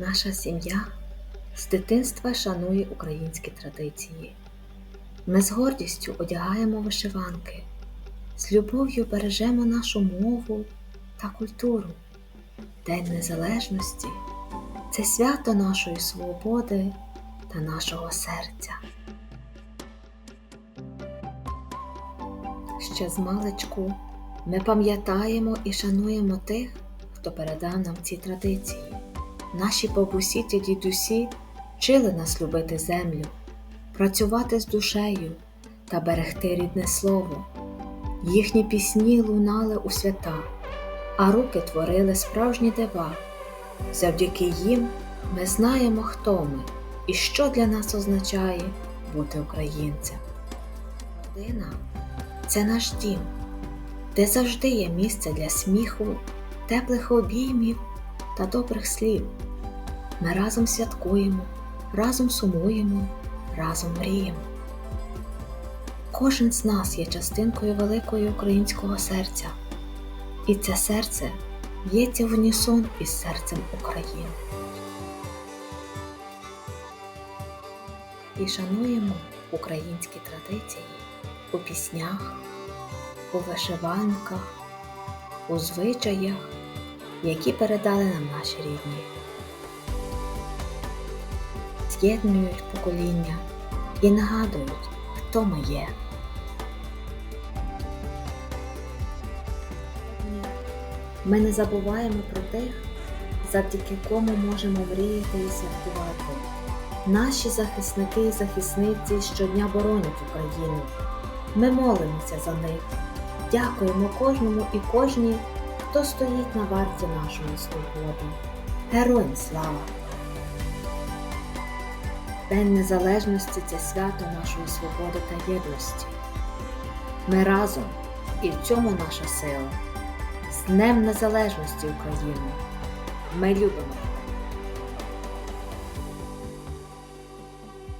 Наша сім'я з дитинства шанує українські традиції. Ми з гордістю одягаємо вишиванки, з любов'ю бережемо нашу мову та культуру. День Незалежності це свято нашої свободи та нашого серця. Ще з маличку ми пам'ятаємо і шануємо тих, хто передав нам ці традиції. Наші бабусі та дідусі вчили нас любити землю, працювати з душею та берегти рідне слово. Їхні пісні лунали у свята, а руки творили справжні дива. Завдяки їм ми знаємо, хто ми і що для нас означає бути українцем. Родина це наш дім, де завжди є місце для сміху, теплих обіймів та добрих слів. Ми разом святкуємо, разом сумуємо, разом мріємо. Кожен з нас є частинкою великого українського серця, і це серце б'ється в унісон із серцем України. І шануємо українські традиції у піснях, у вишиванках, у звичаях, які передали нам наші рідні. З'єднують покоління і нагадують, хто ми є. Ми не забуваємо про тих, завдяки кому можемо мріяти і святкувати. Наші захисники і захисниці щодня боронять Україну. Ми молимося за них. Дякуємо кожному і кожній, хто стоїть на варті нашої свободи. Героям слава! День Незалежності це свято нашої свободи та єдності. Ми разом і в цьому наша сила. З Днем Незалежності України! Ми любимо!